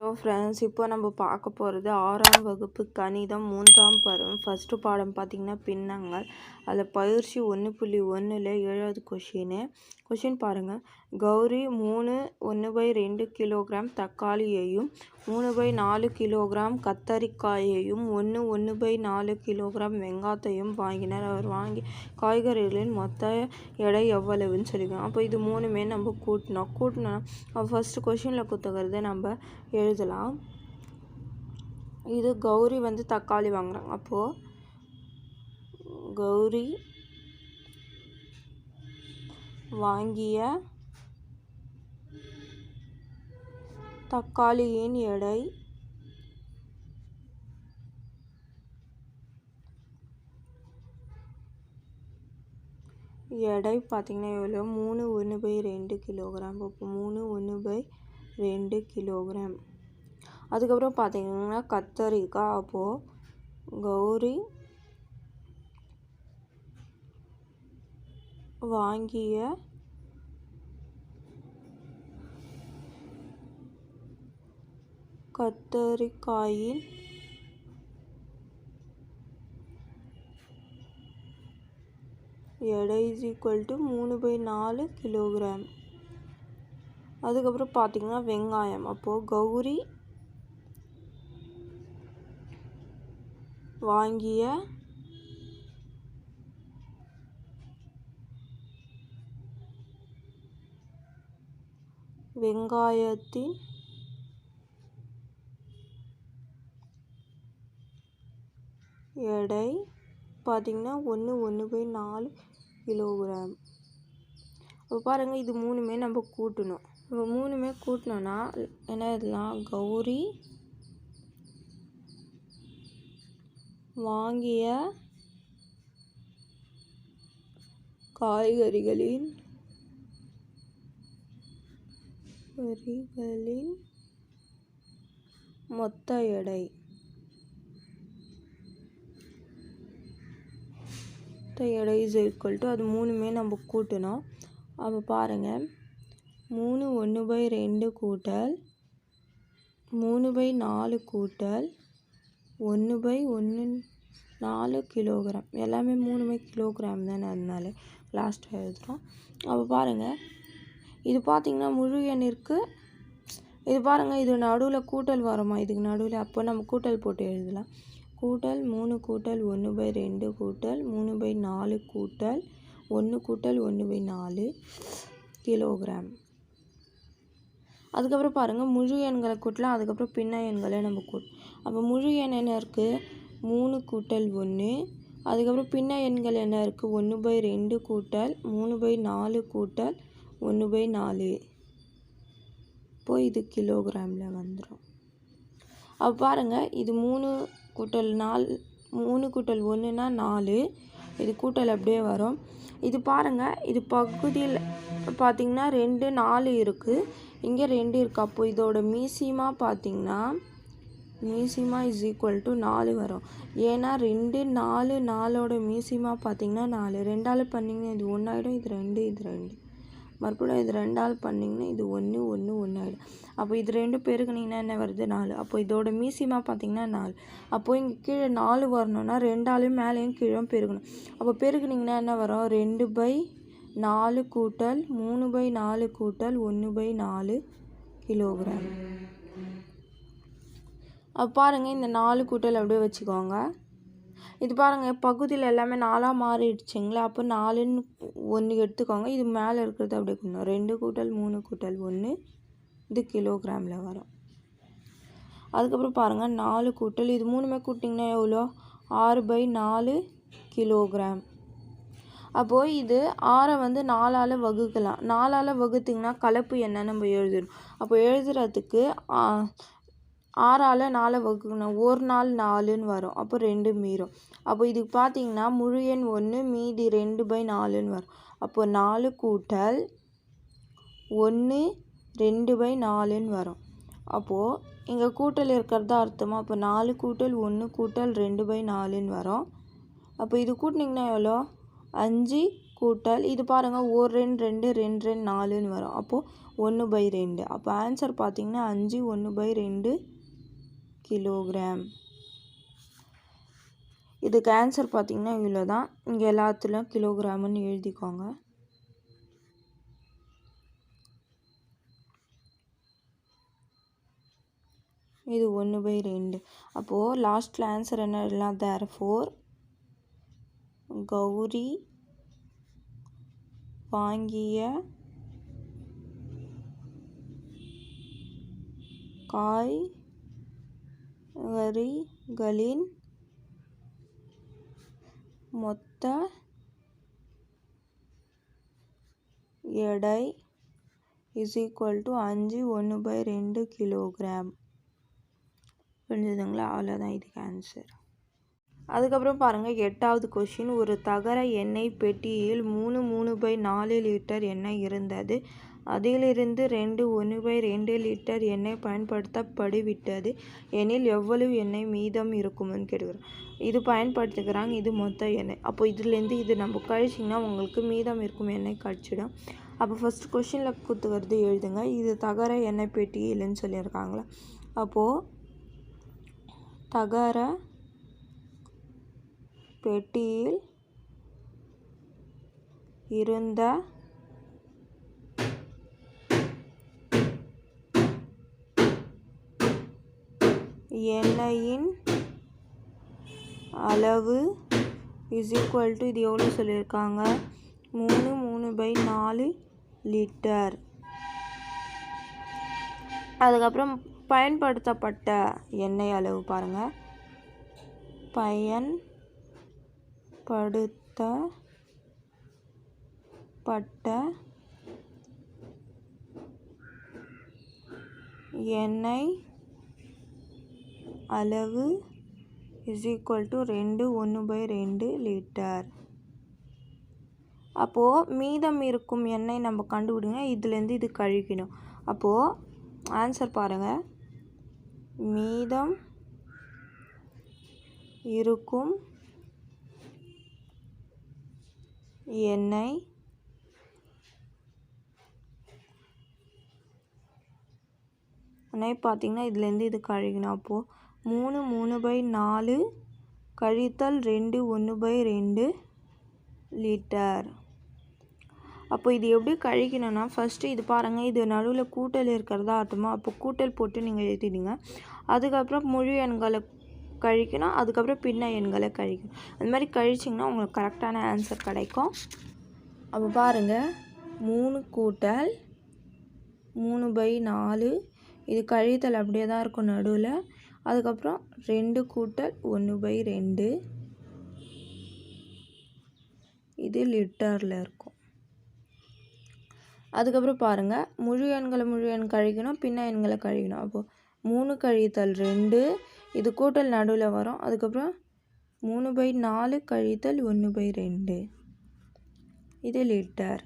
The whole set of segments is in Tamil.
ஹலோ ஃப்ரெண்ட்ஸ் இப்போ நம்ம பார்க்க போகிறது ஆறாம் வகுப்பு கணிதம் மூன்றாம் பருவம் ஃபஸ்ட்டு பாடம். பார்த்திங்கன்னா பின்னங்கள். அதில் பயிற்சி ஒன்று புள்ளி ஒன்றில் ஏழாவது கொஷின்னு கொஷின் பாருங்கள் கௌரி மூணு ஒன்று பை ரெண்டு கிலோகிராம் தக்காளியையும் மூணு பை நாலு கிலோகிராம் கத்தரிக்காயையும் ஒன்று ஒன்று பை நாலு கிலோகிராம் வெங்காயத்தையும் வாங்கினார். அவர் வாங்கி காய்கறிகளின் மொத்த எடை எவ்வளவுன்னு சொல்லிக்கலாம் அப்போ இது மூணுமே நம்ம கூட்டினோம். கூட்டினோன்னா ஃபஸ்ட்டு கொஷினில் கொடுத்துக்கிறத நம்ம எழுதலாம். இது கௌரி வந்து தக்காளி வாங்குகிறாங்க அப்போது கௌரி வாங்கிய தக்காளியின் எடை எடை பார்த்திங்கன்னா எவ்வளோ? மூணு ஒன்று பை ரெண்டு கிலோகிராம். இப்போ மூணு ஒன்று பை ரெண்டு கிலோகிராம். அதுக்கப்புறம் பார்த்தீங்கன்னா கத்தரிக்காய். அப்போது கௌரி வாங்கிய கத்தரிக்காயின் எடை இஸ் ஈக்குவல் டு மூணு பை நாலு கிலோகிராம். அதுக்கப்புறம் பார்த்தீங்கன்னா வெங்காயம். அப்போது கௌரி வாங்கிய வெங்காயத்தின் எடை பார்த்திங்கன்னா ஒன்று ஒன்று பை நாலு கிலோகிராம். இப்போ பாருங்கள் இது மூணுமே நம்ம கூட்டணும். இப்போ மூணுமே கூட்டினோன்னா என்ன இதெல்லாம் கௌரி வாங்கிய காய்கறிகளின் வரிகளின் மொத்த எடை. மொத்த எடை இஸ் ஈக்குவல் டு அது மூணுமே நம்ம கூட்டணும். அப்போ பாருங்கள் மூணு ஒன்று பை ரெண்டு கூட்டல் மூணு பை நாலு கூட்டல் ஒன்று பை ஒன்று நாலு கிலோகிராம் எல்லாமே மூணுமே கிலோகிராம் தானே அதனால லாஸ்ட்டாக எழுதுகிறோம் அப்போ பாருங்கள் இது பார்த்திங்கன்னா முழு எண்ணிற்கு இது பாருங்கள் இது நடுவில் கூட்டல் வருமா? இதுக்கு நடுவில் அப்போ நம்ம கூட்டல் போட்டு எழுதலாம். கூட்டல் மூணு கூட்டல் ஒன்று பை ரெண்டு கூட்டல் மூணு பை நாலு கூட்டல் ஒன்று கூட்டல் ஒன்று பை நாலு கிலோகிராம். அதுக்கப்புறம் பாருங்கள் முழு எண்களை கூட்டலாம் அதுக்கப்புறம் பின்ன எண்களை நம்ம கூட் அப்போ முழு எண் என்ன இருக்குது மூணு கூட்டல் ஒன்று அதுக்கப்புறம் பின்ன எண்கள் என்ன இருக்குது ஒன்று பை ரெண்டு கூட்டல் மூணு பை நாலு கூட்டல் ஒன்று பை நாலு. இப்போ இது கிலோகிராமில் வந்துடும் அப்போ பாருங்கள் இது மூணு கூட்டல் நாலு மூணு கூட்டல் ஒன்றுனா நாலு. இது கூட்டல் அப்படியே வரும். இது பாருங்கள் இது பகுதியில் பார்த்திங்கன்னா ரெண்டு நாலு இருக்குது இங்கே ரெண்டு இருக்குது அப்போ இதோட மீசியமாக பார்த்திங்கன்னா மீசிமா இஸ் ஈக்குவல் டு நாலு வரும். ஏன்னா ரெண்டு நாலு நாலோட மீசிமா பார்த்திங்கன்னா நாலு. ரெண்டால் பண்ணிங்கன்னா இது ஒன்றாயிடும் இது ரெண்டு இது ரெண்டு. மறுபடியும் இது ரெண்டால் பண்ணிங்கன்னா இது ஒன்று ஒன்று ஒன்று ஆகிடும் அப்போ இது ரெண்டு பெருக்குனிங்கன்னா என்ன வருது? நாலு. அப்போ இதோட மீசியமாக பார்த்திங்கன்னா நாலு. அப்போ இங்கே கீழே நாலு வரணும்னா ரெண்டாலையும் மேலேயும் கீழே பெருகணும். அப்போ பெருக்குனிங்கன்னா என்ன வரும்? ரெண்டு பை நாலு கூட்டல் மூணு பை நாலு கூட்டல் ஒன்று பை நாலு கிலோகிராம். அப்போ பாருங்கள் இந்த நாலு கூட்டல் அப்படியே வச்சுக்கோங்க. இது பாருங்கள் பகுதியில் எல்லாமே நாலாக மாறிடுச்சிங்களா? அப்போ நாலுன்னு ஒன்று எடுத்துக்கோங்க. இது மேலே இருக்கிறது அப்படியே கொண்டு ரெண்டு கூட்டல் மூணு கூட்டல் ஒன்று இது கிலோகிராமில் வரும். அதுக்கப்புறம் பாருங்கள் நாலு கூட்டல். இது மூணுமே கூட்டிங்கன்னா எவ்வளோ? ஆறு பை நாலு கிலோகிராம். அப்போது இது ஆறை வந்து நாலால் வகுக்கலாம். நாலால் வகுத்திங்கன்னா கலப்பு என்னன்னு நம்ம எழுதணும் அப்போ எழுதுறதுக்கு ஆறால் நாலை வகுக்கணும். ஒரு நாள் நாலுன்னு வரும். அப்போ ரெண்டு மீறும். அப்போ இதுக்கு பார்த்தீங்கன்னா முழு எண் ஒன்று மீதி ரெண்டு பை நாலுன்னு வரும். அப்போ நாலு கூட்டல் ஒன்று ரெண்டு பை நாலுன்னு வரும். அப்போது இங்கே கூட்டல் இருக்கிறதா அர்த்தமாக அப்போ நாலு கூட்டல் ஒன்று கூட்டல் ரெண்டு பை நாலுன்னு வரும். அப்போ இது கூட்டினீங்கன்னா எவ்வளோ? அஞ்சு கூட்டல் இது பாருங்கள் ஒரு ரெண்டு ரெண்டு ரெண்டு ரெண்டு நாலுன்னு வரும். அப்போது ஒன்று பை ரெண்டு. அப்போ ஆன்சர் பார்த்தீங்கன்னா அஞ்சு ஒன்று பை ரெண்டு கிலோகிராம். இதுக்கு ஆன்சர் பார்த்தீங்கன்னா இவ்வளோ தான் இங்கே எல்லாத்துலேயும் கிலோகிராமுன்னு எழுதிக்கோங்க. இது ஒன்று பை ரெண்டு. அப்போது லாஸ்ட்டில் ஆன்சர் என்ன? எல்லாம் தேர் ஃபோர் கௌரி வாங்கிய காய் வரிகளின் மொத்த எடை இஸ் ஈக்குவல் டு அஞ்சு ஒன்று பை ரெண்டு கிலோகிராம் புரிஞ்சுதுங்களா? அவ்வளோதான் இதுக்கு ஆன்சர் அதுக்கப்புறம் பாருங்கள் எட்டாவது கொஷின் ஒரு தகர எண்ணெய் பெட்டியில் மூணு மூணு பை நாலு லிட்டர் எண்ணெய் இருந்தது. அதிலிருந்து ரெண்டு ஒன்று பை ரெண்டு லிட்டர் எண்ணெய் பயன்படுத்தப்பட்டுவிட்டது. எனில் எவ்வளவு எண்ணெய் மீதம் இருக்கும்னு கேட்குறோம் இது பயன்படுத்துக்கிறாங்க இது மொத்த எண்ணெய். அப்போ இதுலேருந்து இது நம்ம கழிச்சிங்கன்னா உங்களுக்கு மீதம் இருக்கும் எண்ணெய் கழிச்சிடும். அப்போ ஃபஸ்ட் கொஷினில் கொடுத்துக்கிறது எழுதுங்க. இது தகர எண்ணெய் பெட்டி இல்லைன்னு சொல்லியிருக்காங்களா? அப்போது தகர பெட்டியில் இருந்த எண்ணெயின் அளவு இஸ் ஈக்குவல் டு இது எவ்வளோ சொல்லியிருக்காங்க? மூணு மூணு பை நாலு லிட்டர் அதுக்கப்புறம் பயன்படுத்தப்பட்ட எண்ணெய் அளவு பாருங்கள் பயன்படுத்தப்பட்ட எண்ணெய் அளவு இஸ் ஈக்குவல் டு ரெண்டு ஒன்று பை ரெண்டு லிட்டர் அப்போது மீதம் இருக்கும் எண்ணெய் நம்ம கண்டுபிடிங்க. இதுலேருந்து இது கழிக்கணும். அப்போது ஆன்சர் பாருங்கள் மீதம் இருக்கும் எண்ணெய் எண்ணெய் பார்த்திங்கன்னா இதுலேருந்து இது கழிக்கணும். அப்போது மூணு மூணு பை நாலு கழித்தல் ரெண்டு ஒன்று பை ரெண்டு லிட்டர். அப்போ இது எப்படி கழிக்கணும்னா ஃபஸ்ட்டு இது பாருங்கள் இது நடுவில் கூட்டல் இருக்கிறதா அர்த்தமா அப்போ கூட்டல் போட்டு நீங்கள் எழுதிடுங்க. அதுக்கப்புறம் முழு எண்களை கழிக்கணும் அதுக்கப்புறம் பின்ன எண்களை கழிக்கணும். அந்த மாதிரி கழிச்சிங்கன்னா உங்களுக்கு கரெக்டான ஆன்சர் கிடைக்கும். அப்போ பாருங்கள் மூணு கூட்டல் மூணு பை நாலு. இது கழித்தல் அப்படியே தான் இருக்கும் நடுவில். அதுக்கப்புறம் ரெண்டு கூட்டல் ஒன்று பை ரெண்டு. இது லிட்டரில் இருக்கும். அதுக்கப்புறம் பாருங்கள் முழு எண்களை முழு எண் கழிக்கணும் பின்ன எண்களை கழிக்கணும். அப்போது மூணு கழித்தல் ரெண்டு இது கூட்டல் நடுவில் வரும். அதுக்கப்புறம் மூணு பை நாலு கழித்தல் ஒன்று பை ரெண்டு. இது லிட்டர்.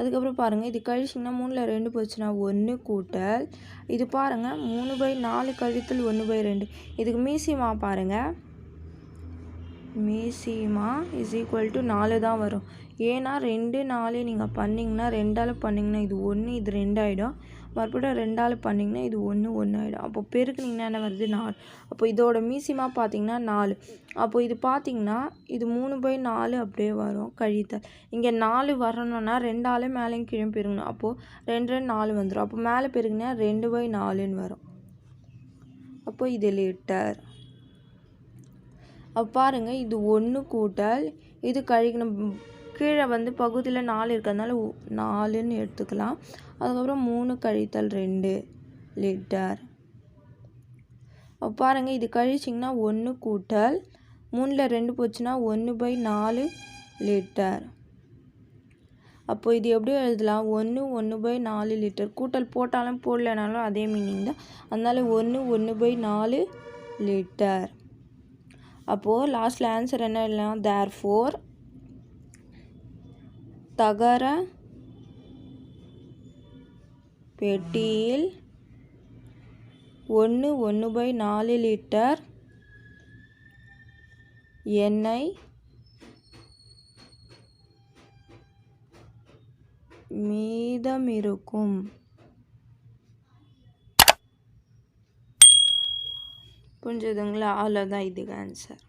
அதுக்கப்புறம் பாருங்கள் இது கழிச்சிங்கன்னா மூணில் ரெண்டு போச்சுன்னா ஒன்று கூட்டல் இது பாருங்கள் மூணு பை நாலு கழித்தல் ஒன்று பை ரெண்டு. இதுக்கு மீசிமா பாருங்கள் மீசிமா இஸ் ஈக்குவல் டு நாலு தான் வரும். ஏன்னா ரெண்டு நாலு நீங்கள் பண்ணிங்கன்னா ரெண்டால் பண்ணிங்கன்னா இது ஒன்று இது ரெண்டாயிடும் மறுபடியும் ரெண்டால் பண்ணிங்கன்னா இது ஒன்று ஒன்று ஆகிடும் அப்போ பெருக்குனிங்கன்னா என்ன வருது? நாலு. அப்போ இதோட மீசியமாக பார்த்தீங்கன்னா நாலு. அப்போ இது பார்த்தீங்கன்னா இது மூணு பை நாலு அப்படியே வரும் கழித்தல். இங்கே நாலு வரணும்னா ரெண்டாலே மேலேயும் கீழே பெருகணும். அப்போது ரெண்டு ரெண்டு நாலு வந்துடும் அப்போ மேலே பெருகுனா ரெண்டு பை நாலுன்னு வரும். அப்போ இது லிட்டர் அப்போ பாருங்கள் இது ஒன்று கூட்டல். இது கழிக்கணும். கீழே வந்து பகுதியில் நாலு இருக்கிறதுனால நாலுன்னு எடுத்துக்கலாம். அதுக்கப்புறம் மூணு கழித்தல் ரெண்டு லிட்டர். பாருங்கள் இது கழிச்சிங்கன்னா ஒன்று கூட்டல் மூணில் ரெண்டு போச்சுன்னா ஒன்று பை நாலு லிட்டர். அப்போ இது எப்படி எழுதலாம். ஒன்று ஒன்று பை நாலு லிட்டர். கூட்டல் போட்டாலும் போடலைனாலும் அதே மீனிங் தான். அதனால ஒன்று ஒன்று பை நாலு லிட்டர். அப்போது லாஸ்ட்டில் ஆன்சர் என்ன எழுதலாம்? தேர் ஃபோர் தகர பெட்டியில் ஒன்று ஒன்று பை நாலு லிட்டர் எண்ணெய் மீதமிருக்கும். புரிஞ்சுதுங்களா? அவ்வளோதான் இதுக்கு ஆன்சர்